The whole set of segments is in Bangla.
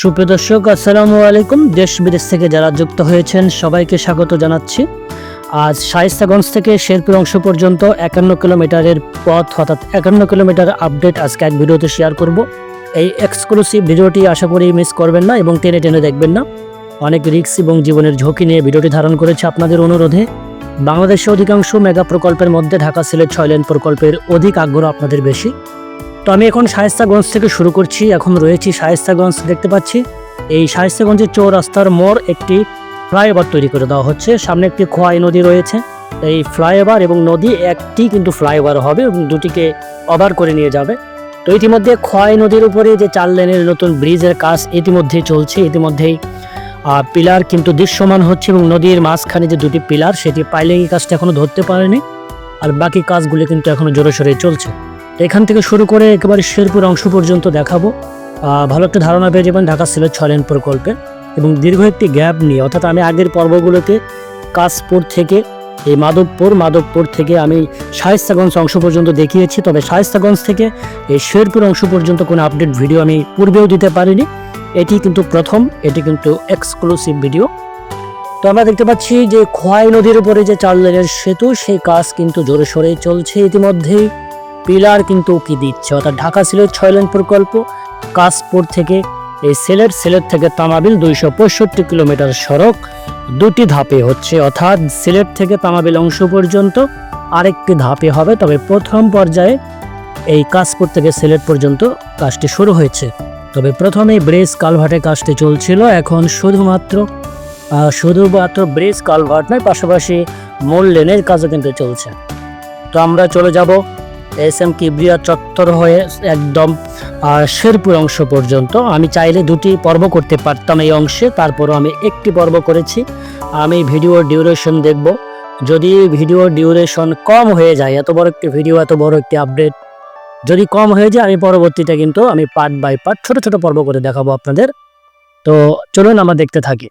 সুপ্রিয় দর্শক, আসসালামু আলাইকুম। দেশ বিদেশ থেকে যারা যুক্ত হয়েছেন, সবাইকে স্বাগত জানাচ্ছি। আজ শাইস্তাগঞ্জ থেকে শেরপুর অংশ পর্যন্ত একান্ন কিলোমিটারের পথ, অর্থাৎ একান্ন কিলোমিটার আপডেট আজকে এক ভিডিওতে শেয়ার করব। এই এক্সক্লুসিভ ভিডিওটি আশা করি মিস করবেন না এবং টেনে টেনে দেখবেন না। অনেক রিস্ক এবং জীবনের ঝুঁকি নিয়ে ভিডিওটি ধারণ করেছে আপনাদের অনুরোধে। বাংলাদেশের অধিকাংশ মেগা প্রকল্পের মধ্যে ঢাকা সিলেট ছয় লেন প্রকল্পের অধিক আগ্রহ আপনাদের বেশি। তো আমি এখন শায়েস্তাগঞ্জ থেকে শুরু করছি। এখন রয়েছি শায়েস্তাগঞ্জ, দেখতে পাচ্ছি। এই শায়েস্তাগঞ্জের চৌরাস্তার মোড় একটি ফ্লাইওভার তৈরি করে দেওয়া হচ্ছে। সামনে একটি খোয়াই নদী রয়েছে। এই ফ্লাইওভার এবং নদী একটি কিন্তু ফ্লাইওভার হবে এবং দুটিকে ওভার করে নিয়ে যাবে। তো ইতিমধ্যে খোয়াই নদীর উপরে যে চার লেনের নতুন ব্রিজের কাজ ইতিমধ্যেই চলছে। ইতিমধ্যেই পিলার কিন্তু দৃশ্যমান হচ্ছে এবং নদীর মাঝখানে যে দুটি পিলার, সেটি পাইলিং কাজটা এখনও ধরতে পারেনি। আর বাকি কাজগুলি কিন্তু এখনও জোরে সোরে চলছে। এখান থেকে শুরু করে একেবারে শেরপুর অংশ পর্যন্ত দেখাবো। ভালো একটা ধারণা পেয়ে যাবেন ঢাকা সিলেট ছলেন প্রকল্পে এবং দীর্ঘ একটি গ্যাপ নিয়ে, অর্থাৎ আমি আগের পর্বগুলোতে কাশপুর থেকে এই মাধবপুর মাধবপুর থেকে আমি শায়েস্তাগঞ্জ অংশ পর্যন্ত দেখিয়েছি। তবে শায়েস্তাগঞ্জ থেকে এই শেরপুর অংশ পর্যন্ত কোনো আপডেট ভিডিও আমি পূর্বেও দিতে পারিনি। এটি কিন্তু প্রথম, এটি কিন্তু এক্সক্লুসিভ ভিডিও তো আমরা দেখতে পাচ্ছি যে খোয়াই নদীর উপরে যে চার লেনের সেতু, সেই কাজ কিন্তু জোরে সোরে চলছে ইতিমধ্যেই। পিলার কিন্তু কি দিচ্ছে। অর্থাৎ ঢাকা সিলেট ছয় লেন প্রকল্প, কাশপুর থেকে এই সিলেট সিলেট থেকে তামাবিল দুইশো পঁয়ষট্টি কিলোমিটার সড়ক দুটি ধাপে হচ্ছে। অর্থাৎ সিলেট থেকে তামাবিল অংশ পর্যন্ত আরেকটি ধাপে হবে। তবে প্রথম পর্যায়ে এই কাশপুর থেকে সিলেট পর্যন্ত কাজটি শুরু হয়েছে। তবে প্রথমে ব্রেস কালভার্টে কাজটি চলছিল। এখন শুধুমাত্র শুধুমাত্র ব্রেস কালভার্ট নয়, পাশাপাশি মূল লেনের কাজও কিন্তু চলছে। তো আমরা চলে যাব এস এম কিবরিয়া চত্বর হয়ে একদম শেরপুর অংশ পর্যন্ত। আমি চাইলে দুটি পর্ব করতে পারতাম এই অংশে, তারপরও আমি একটি পর্ব করেছি। আমি ভিডিও ডিউরেশন দেখব। যদি ভিডিওর ডিউরেশন কম হয়ে যায়, এত বড় একটি ভিডিও, এত বড় একটি আপডেট যদি কম হয়ে যায়, আমি পরবর্তীতে কিন্তু আমি পার্ট বাই পার্ট ছোট ছোট পর্ব করে দেখাবো আপনাদের। তো চলুন আমরা দেখতে থাকি।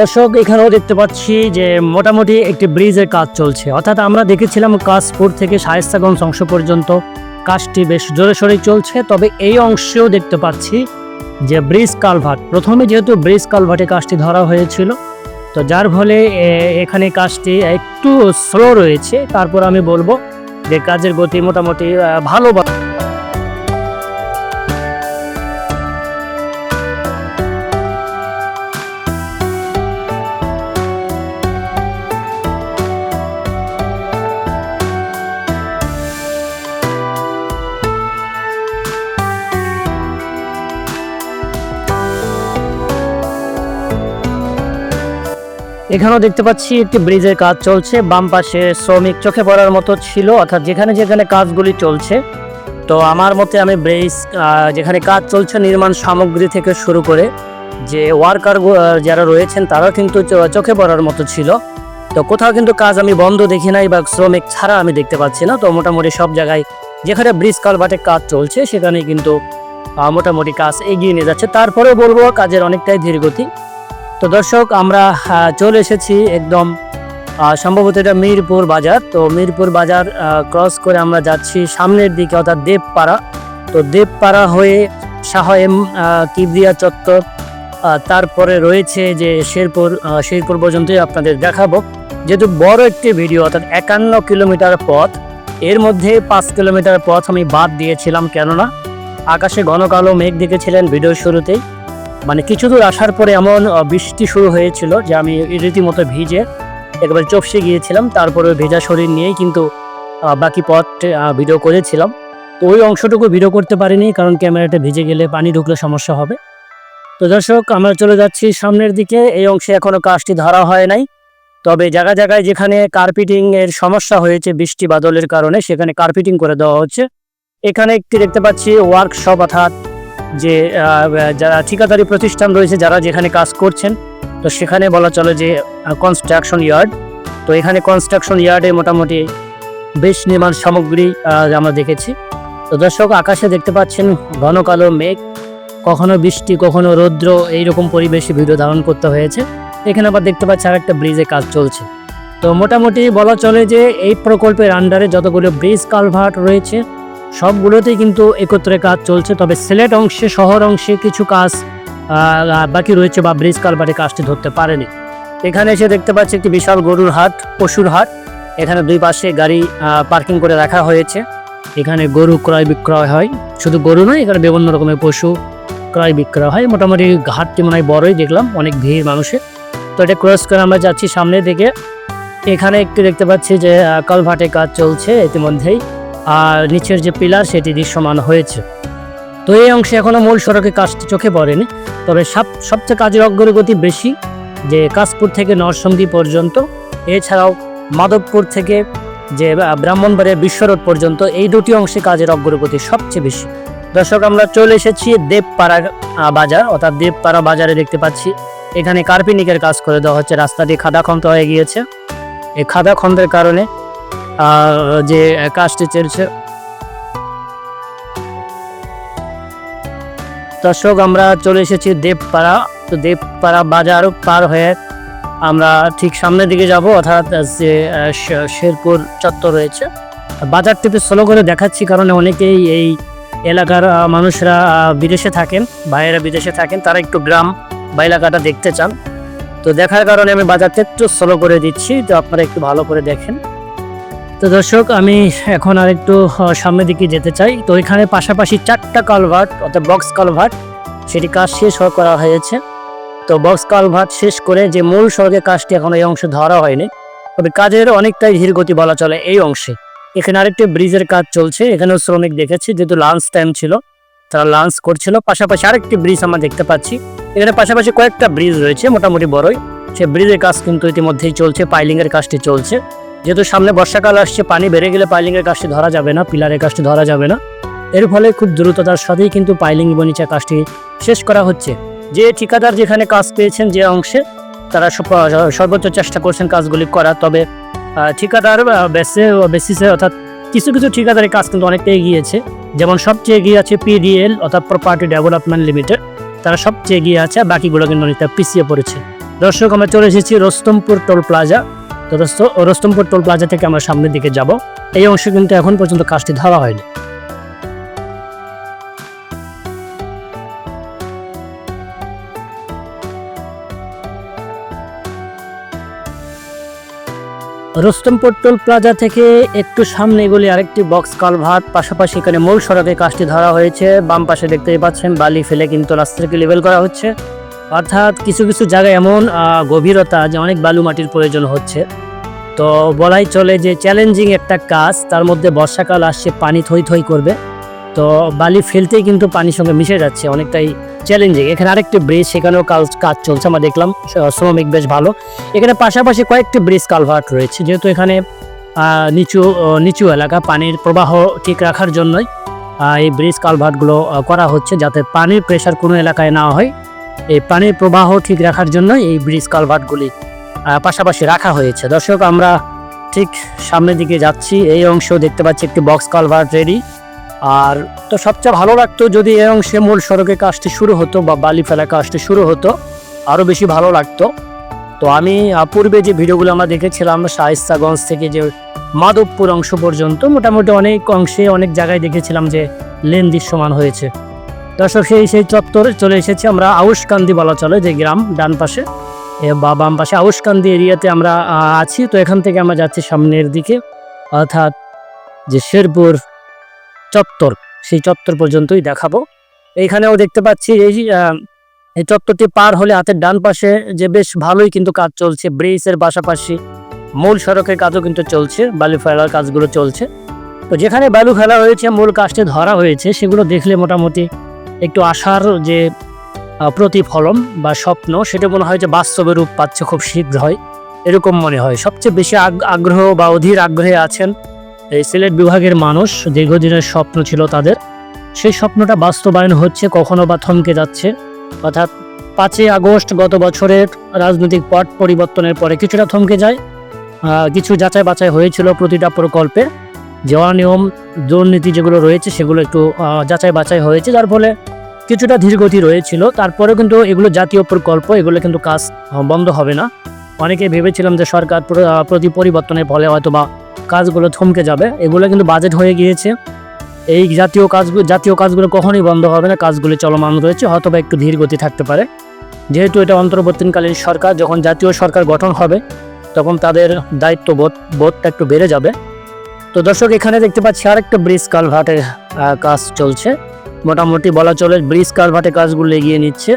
দর্শক, এখানেও দেখতে পাচ্ছি যে মোটামুটি একটি ব্রিজের কাজ চলছে। অর্থাৎ আমরা দেখেছিলাম কাশপুর থেকে শায়েস্তাগঞ্জ অংশ পর্যন্ত কাজটি বেশ জোরে সোরে চলছে। তবে এই অংশেও দেখতে পাচ্ছি যে ব্রিজ কালভার্ট, প্রথমে যেহেতু ব্রিজ কালভার্টে কাজটি ধরা হয়েছিল, তো যার ফলে এখানে কাজটি একটু স্লো রয়েছে। তারপর আমি বলব যে কাজের গতি মোটামুটি ভালো এখানেও দেখতে পাচ্ছি একটি ব্রিজের কাজ চলছে, বাম পাশে শ্রমিক চোখে পড়ার মতো ছিল, অর্থাৎ যেখানে যেখানে কাজগুলি চলছে। তো আমার মতে আমি ব্রিজ যেখানে কাজ চলছে, নির্মাণ সামগ্রী থেকে শুরু করে যে ওয়ার্কার যারা রয়েছেন, তারাও কিন্তু চোখে পড়ার মতো ছিল। তো কোথাও কিন্তু কাজ আমি বন্ধ দেখি নাই বা শ্রমিক ছাড়া আমি দেখতে পাচ্ছি না। তো মোটামুটি সব জায়গায় যেখানে ব্রিজ কালভার্টে কাজ চলছে সেখানে কিন্তু মোটামুটি কাজ এগিয়ে নিয়ে যাচ্ছে। তারপরেও বলব কাজের অনেকটাই ধীরগতি। তো দর্শক, আমরা চলে এসেছি একদম সম্ভবত এটা মিরপুর বাজার। তো মিরপুর বাজার ক্রস করে আমরা যাচ্ছি সামনের দিকে, অর্থাৎ দেবপাড়া। তো দেবপাড়া হয়ে শাহ এম কিবরিয়া চত্বর তারপরে রয়েছে যে শেরপুর শেরপুর পর্যন্তই আপনাদের দেখাবো। যেহেতু বড় একটি ভিডিও, অর্থাৎ একান্ন কিলোমিটার পথ, এর মধ্যে পাঁচ কিলোমিটার পথ আমি বাদ দিয়েছিলাম, কেননা আকাশে ঘন কালো মেঘ দেখেছিলেন ভিডিওর শুরুতেই। মানে কিছু দূর আসার পরে এমন বৃষ্টি শুরু হয়েছিল যে আমি রীতিমতো ভিজে একেবারে চপসে গিয়েছিলাম। তারপরে ভেজা শরীর নিয়েই কিন্তু বাকি পথ ভিডিও করেছিলাম। তো ওই অংশটুকু ভিডিও করতে পারিনি কারণ ক্যামেরাটা ভিজে গেলে পানি ঢুকলে সমস্যা হবে। তো দর্শক, আমরা চলে যাচ্ছি সামনের দিকে। এই অংশে এখনও কাজটি ধরা হয় নাই। তবে জায়গা জায়গায় যেখানে কার্পেটিং এর সমস্যা হয়েছে, বৃষ্টি বাদলের কারণে সেখানে কার্পেটিং করে দেওয়া হচ্ছে। এখানে একটি দেখতে পাচ্ছি ওয়ার্কশপ অর্থাৎ যে যারা ঠিকাদারি প্রতিষ্ঠান রয়েছে, যারা যেখানে কাজ করছেন, তো সেখানে বলা চলে যে কনস্ট্রাকশন ইয়ার্ড তো এখানে কনস্ট্রাকশন ইয়ার্ডে মোটামুটি বেশ নির্মাণ সামগ্রী আমরা দেখেছি। তো দর্শক, আকাশে দেখতে পাচ্ছেন ঘন কালো মেঘ। কখনো বৃষ্টি, কখনো রৌদ্র, এইরকম পরিবেশে ভিডিও ধারণ করতে হয়েছে। এখানে আবার দেখতে পাচ্ছি আর একটা ব্রিজে কাজ চলছে। তো মোটামুটি বলা চলে যে, এই প্রকল্পের আন্ডারে যতগুলো ব্রিজ কালভার্ট রয়েছে সবগুলোতেই কিন্তু একত্রে কাজ চলছে তবে সিলেট অংশে শহর অংশে কিছু কাজ বাকি রয়েছে বা ব্রিজ কালভার্টে কাজটি ধরতে পারেনি। এখানে এসে দেখতে পাচ্ছি একটি বিশাল গরুর হাট পশুর হাট। এখানে দুই পাশে গাড়ি পার্কিং করে রাখা হয়েছে। এখানে গরু ক্রয় বিক্রয় হয়। শুধু গরু নয় এখানে বিভিন্ন রকমের পশু ক্রয় বিক্রয় হয়। মোটামুটি ঘাটটি মনে হয় বড়ই দেখলাম অনেক ভিড় মানুষের। তো এটা ক্রস করে আমরা যাচ্ছি সামনের দিকে। এখানে একটু দেখতে পাচ্ছি যে আহ, কালভার্টে কাজ চলছে ইতিমধ্যেই। আর নিচের যে পিলার সেটি দৃশ্যমান হয়েছে। তো এই অংশে এখনও মূল সড়কে কাজটি চোখে পড়েনি। তবে সব সবচেয়ে কাজের অগ্রগতি বেশি যে কাশপুর থেকে নরসঙ্গী পর্যন্ত, এছাড়াও মাধবপুর থেকে যে ব্রাহ্মণবাড়িয়া বিশ্ব রোড পর্যন্ত এই দুটি অংশে কাজের অগ্রগতি সবচেয়ে বেশি। দর্শক, আমরা চলে এসেছি দেবপাড়া বাজার, অর্থাৎ দেবপাড়া বাজারে দেখতে পাচ্ছি। এখানে কার্পিনিকের কাজ করে দেওয়া হচ্ছে। রাস্তাটি খাদাখন্ত হয়ে গিয়েছে। এই খাদা খন্দের কারণে যে কাজটি চলছে। দর্শক, আমরা চলে এসেছি দেবপাড়া। তো দেবপাড়া বাজার পার হয়ে আমরা ঠিক সামনের দিকে যাব, অর্থাৎ যে শেরপুর চত্বর রয়েছে। বাজারটিতে স্লো করে দেখাচ্ছি, কারণ অনেকেই এই এলাকার মানুষরা বিদেশে থাকেন ভাইয়েরা বিদেশে থাকেন, তারা একটু গ্রাম বা এলাকাটা দেখতে চান। তো দেখার কারণে আমি বাজারটা একটু স্লো করে দিচ্ছি, তো আপনারা একটু ভালো করে দেখেন। তো দর্শক, আমি এখন আর একটু সামনের দিকে যেতে চাই। তো এখানে পাশাপাশি চারটা কালভার্ট অর্থাৎ বক্স কালভার্ট সেটি কাজ শেষ করা হয়েছে। তো বক্স কালভার্ট শেষ করে যে মূল সড়কের কাজটি এখন এই অংশে ধরা হয়নি, তবে কাজের অনেকটাই ধীর গতি বলা চলে এই অংশে। এখানে আরেকটি ব্রিজের কাজ চলছে, এখানেও শ্রমিক দেখেছি, যেহেতু লাঞ্চ টাইম ছিল, তারা লাঞ্চ করছিল। পাশাপাশি আরেকটি ব্রিজ আমরা দেখতে পাচ্ছি। এখানে পাশাপাশি কয়েকটা ব্রিজ রয়েছে, মোটামুটি বড়ই। সে ব্রিজের কাজ কিন্তু ইতিমধ্যেই চলছে পাইলিং এর কাজটি চলছে। যেহেতু সামনে বর্ষাকাল আসছে, পানি বেড়ে গেলে পাইলিং এর কাজটি ধরা যাবে না পিলারের কাজটি ধরা যাবে না। এর ফলে খুব দ্রুততার সাথেই কিন্তু পাইলিং বনিচা কাজটি শেষ করা হচ্ছে। যে ঠিকাদার যেখানে কাজ পেয়েছেন যে অংশে, তারা সর্বোচ্চ চেষ্টা করছেন কাজগুলি করা। তবে ঠিকাদার বেসে বেসিসে অর্থাৎ কিছু কিছু ঠিকাদারের কাজ কিন্তু অনেকটা এগিয়েছে যেমন সবচেয়ে এগিয়ে আছে পিডিএল অর্থাৎ প্রপার্টি ডেভেলপমেন্ট লিমিটেড তারা সবচেয়ে এগিয়ে আছে বাকিগুলো কিন্তু অনেকটা পিছিয়ে পড়েছে। দর্শক, আমরা চলে এসেছি রস্তমপুর টোল প্লাজা। তো রস্ত- রস্তমপুর টোল প্লাজা থেকে আমরা সামনের দিকে যাব। এই অংশে কিন্তু এখন পর্যন্ত কাজটি ধরা হয়নি। রস্তমপুর টোল প্লাজা থেকে একটু সামনে এগুলি আরেকটি বক্স কালভার্ট। পাশাপাশি এখানে মূল সড়কে কাজটি ধরা হয়েছে। বাম পাশে দেখতেই পাচ্ছেন, বালি ফেলে কিন্তু রাস্তাকে লেভেল করা হচ্ছে। অর্থাৎ কিছু কিছু জায়গায় এমন গভীরতা যে অনেক বালু মাটির প্রয়োজন হচ্ছে। তো বলাই চলে যে চ্যালেঞ্জিং একটা কাজ, তার মধ্যে বর্ষাকাল আসছে, পানি থই থই করবে। তো বালি ফেলতেই কিন্তু পানির সঙ্গে মিশে যাচ্ছে, অনেকটাই চ্যালেঞ্জিং এখানে আরেকটি ব্রিজ সেখানেও কাজ কাজ চলছে, আমরা দেখলাম শ্রমিক বেশ ভালো। এখানে পাশাপাশি কয়েকটি ব্রিজ কালভার্ট রয়েছে, যেহেতু এখানে নিচু নিচু এলাকা, পানির প্রবাহ ঠিক রাখার জন্যই এই ব্রিজ কালভার্টগুলো করা হচ্ছে, যাতে পানির প্রেশার কোনো এলাকায় না হয়। এই পানির প্রবাহ ঠিক রাখার জন্য এই ব্রিজ কালভার্টগুলি পাশাপাশি রাখা হয়েছে। দর্শক, আমরা ঠিক সামনের দিকে যাচ্ছি। এই অংশ দেখতে পাচ্ছি একটি বক্স কালভার্ট রেডি আর তো সবচেয়ে ভালো লাগতো যদি এই অংশে মূল সড়কে কাজটি শুরু হতো বা বালি ফেলা কাজটি শুরু হতো, আরও বেশি ভালো লাগতো। তো আমি পূর্বে যে ভিডিওগুলো আমরা দেখেছিলাম শাহিস্তাগঞ্জ থেকে যে মাধবপুর অংশ পর্যন্ত, মোটামুটি অনেক অংশে, অনেক জায়গায় দেখেছিলাম যে লেন দৃশ্যমান হয়েছে। দর্শক, সেই সেই চত্বরে চলে এসেছি আমরা আউশকান্দি বলা চলে, যে গ্রাম ডান পাশে। বা বাম পাশে আউসকান্দি এরিয়াতে আমরা আছি। তো এখান থেকে আমরা যাচ্ছি সামনের দিকে। অর্থাৎ যে শেরপুর চত্বর, সেই চত্বর পর্যন্তই দেখাবো। এইখানেও দেখতে পাচ্ছি এই এই চত্বরটি পার হলে হাতের ডান পাশে যে বেশ ভালোই কিন্তু কাজ চলছে, ব্রিজের পাশাপাশি মূল সড়কের কাজও কিন্তু চলছে, বালু ফেলার কাজগুলো চলছে। তো যেখানে বালু ফেলা হয়েছে, মূল কাজটি ধরা হয়েছে, সেগুলো দেখলে মোটামুটি একটু আশার যে প্রতিফলন বা স্বপ্ন, সেটা মনে হয় যে বাস্তবে রূপ পাচ্ছে খুব শীঘ্রই। এরকম মনে হয়। সবচেয়ে বেশি আগ- আগ্রহ বা অধীর আগ্রহে আছেন এই সিলেট বিভাগের মানুষ, দীর্ঘদিনের স্বপ্ন ছিল তাদের। সেই স্বপ্নটা বাস্তবায়ন হচ্ছে, কখনো বা থমকে যাচ্ছে। অর্থাৎ পাঁচই আগস্ট গত বছরের রাজনৈতিক পট পরিবর্তনের পরে কিছুটা থমকে যায়। কিছু যাচাই বাছাই হয়েছিল প্রতিটা প্রকল্পে যে অনিয়ম দুর্নীতি যেগুলো রয়েছে, সেগুলো একটু যাচাই বাছাই হয়েছে। যার ফলে কিছুটা ধীরগতি রয়েছিল, তারপরেও কিন্তু এগুলো জাতীয় প্রকল্প, এগুলো কিন্তু কাজ বন্ধ হবে না। অনেকে ভেবেছিলাম যে সরকার প্রতি পরিবর্তনের ফলে হয়তো বা কাজগুলো থমকে যাবে, এগুলো কিন্তু বাজেট হয়ে গিয়েছে। এই জাতীয় কাজগুলো জাতীয় কাজগুলো কখনোই বন্ধ হবে না, কাজগুলো চলমান রয়েছে হয়তো বা একটু ধীর গতি থাকতে পারে। যেহেতু এটা অন্তর্বর্তীকালীন সরকার, যখন জাতীয় সরকার গঠন হবে, তখন তাদের দায়িত্ব বোধ বোধটা একটু বেড়ে যাবে। তো দর্শক, এখানে দেখতে পাচ্ছি আরেকটা ব্রিজ কালভার্টের কাজ চলছে। মোটামুটি বলা চলে ব্রিজ কালভার্টের কাজগুলো এগিয়ে নিচ্ছে।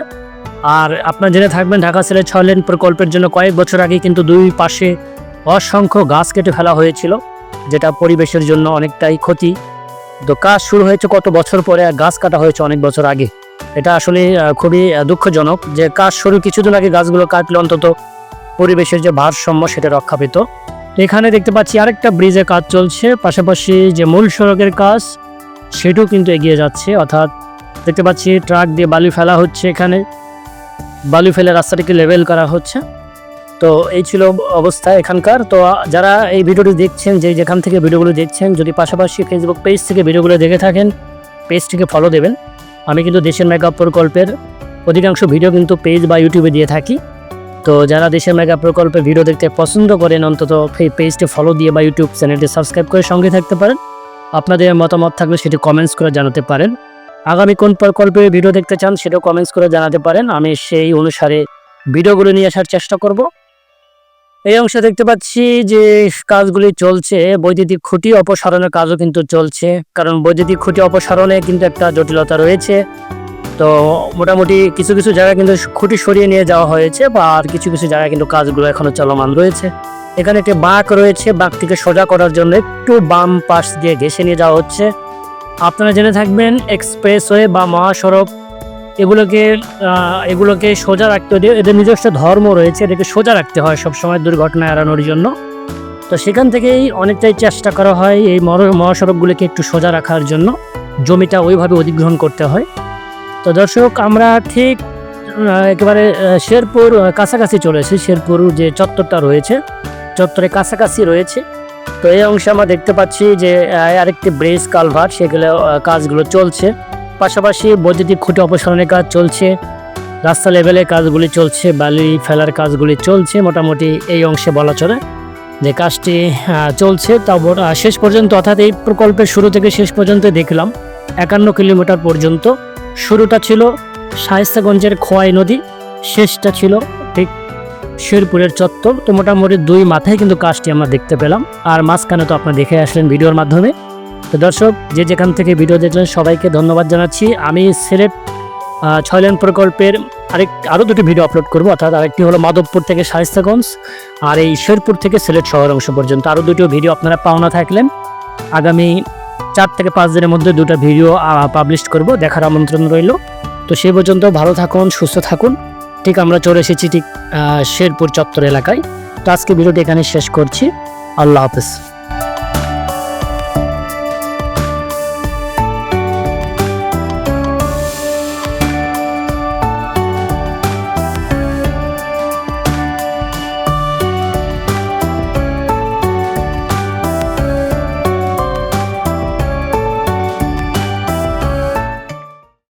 আর আপনার জেনে থাকবেন, ঢাকা সিলেট ছয় লেন প্রকল্পের জন্য কয়েক বছর আগে কিন্তু দুই পাশে অসংখ্য গাছ কেটে ফেলা হয়েছিল, যেটা পরিবেশের জন্য অনেকটাই ক্ষতি। তো কাজ শুরু হয়েছে কত বছর পরে আর গাছ কাটা হয়েছে অনেক বছর আগে। এটা আসলে খুবই দুঃখজনক যে কাজ শুরু কিছুদিন আগে গাছগুলো কাটলে অন্তত পরিবেশের যে ভারসাম্য সেটা রক্ষা পেত। এখানে দেখতে পাচ্ছি আরেকটা ব্রিজের কাজ চলছে, পাশাপাশি যে মূল সড়কের কাজ সেটাও কিন্তু এগিয়ে যাচ্ছে, অর্থাৎ দেখতে পাচ্ছি ট্রাক দিয়ে বালি ফেলা হচ্ছে এখানে। বালি ফেলে রাস্তাটিকে লেভেল করা হচ্ছে। তো এই ছিল অবস্থা এখানকার। তো যারা এই ভিডিওটি দেখছেন, যে যেখান থেকে ভিডিওগুলো দেখছেন, যদি পাশাপাশি ফেসবুক পেজ থেকে ভিডিওগুলো দেখে থাকেন পেজটিকে ফলো দেবেন। আমি কিন্তু দেশের মেকআপ প্রকল্পের অধিকাংশ ভিডিও কিন্তু পেজ বা ইউটিউবে দিয়ে থাকি। তো যারা দেশের মেগা প্রকল্পের ভিডিও দেখতে পছন্দ করেন, অন্তত এই পেজটি ফলো দিয়ে বা ইউটিউব চ্যানেলটি সাবস্ক্রাইব করে সঙ্গে থাকতে পারেন। আপনাদের মতামত থাকলে সেটি কমেন্টস করে জানাতে পারেন। আগামী কোন প্রকল্পে ভিডিও দেখতে চান সেটাও কমেন্টস করে জানাতে পারেন। আমি সেই অনুসারে ভিডিওগুলো নিয়ে আসার চেষ্টা করব। এই অংশে দেখতে পাচ্ছি যে কাজগুলি চলছে। বৈদ্যুতিক খুঁটি অপসারণের কাজও কিন্তু চলছে। কারণ বৈদ্যুতিক খুঁটি অপসারণে কিন্তু একটা জটিলতা রয়েছে। তো মোটামুটি কিছু কিছু জায়গায় কিন্তু খুঁটি সরিয়ে নিয়ে যাওয়া হয়েছে বা আর কিছু কিছু জায়গায় কিন্তু কাজগুলো এখনও চলমান রয়েছে। এখানে একটি বাঁক রয়েছে বাঁকটিকে সোজা করার জন্য একটু বাম পাশ দিয়ে ঘেসে নিয়ে যাওয়া হচ্ছে। আপনারা জেনে থাকবেন, এক্সপ্রেসওয়ে বা মহাসড়ক, এগুলোকে এগুলোকে সোজা রাখতে হবে এদের নিজস্ব ধর্ম রয়েছে, এদেরকে সোজা রাখতে হয় সবসময় দুর্ঘটনা এড়ানোর জন্য। তো সেখান থেকেই অনেকটাই চেষ্টা করা হয় এই মহাসড়কগুলোকে একটু সোজা রাখার জন্য, জমিটা ওইভাবে অধিগ্রহণ করতে হয়। তো দর্শক, আমরা ঠিক একেবারে শেরপুর কাছাকাছি চলে এসেছি, শেরপুর যে চত্বরটা রয়েছে। চত্বরের কাছাকাছি রয়েছে। তো এই অংশে আমরা দেখতে পাচ্ছি যে আরেকটি ব্রিজ, কালভার্ট, সেগুলো কাজগুলো চলছে। পাশাপাশি বৈদ্যুতিক খুঁটি অপসারণের কাজ চলছে। রাস্তা লেভেলে কাজগুলি চলছে, বালি ফেলার কাজগুলি চলছে। মোটামুটি এই অংশে বলা চলে যে, কাজটি চলছে। তারপর শেষ পর্যন্ত, অর্থাৎ এই প্রকল্পের শুরু থেকে শেষ পর্যন্ত দেখলাম, একান্ন কিলোমিটার পর্যন্ত। শুরুটা ছিল শায়েস্তাগঞ্জের খোয়াই নদী, শেষটা ছিল শেরপুরের চত্বর। তো মোটামুটি দুই মাথায় কিন্তু কাজটি আমরা দেখতে পেলাম। আর মাঝখানে তো আপনারা দেখে আসলেন ভিডিওর মাধ্যমে। তো দর্শক যে যেখান থেকে ভিডিও দেখলেন সবাইকে ধন্যবাদ জানাচ্ছি। আমি সিলেট আহ, ছয় লেন প্রকল্পের আরেক আরও দুটি ভিডিও আপলোড করব। অর্থাৎ আরেকটি হলো মাধবপুর থেকে শায়েস্তাগঞ্জ আর এই শেরপুর থেকে সিলেট শহর অংশ পর্যন্ত। আরও দুটো ভিডিও আপনারা পাওনা থাকলেন। আগামী চার থেকে পাঁচ দিনের মধ্যে দুটো ভিডিও পাবলিশ করব। দেখার আমন্ত্রণ রইল। তো সেই পর্যন্ত ভালো থাকুন সুস্থ থাকুন। ঠিক আমরা চলে এসেছি ঠিক শেরপুর চত্বর এলাকায়। তো আজকে ভিডিওটি এখানে শেষ করছি। আল্লাহ হাফেজ।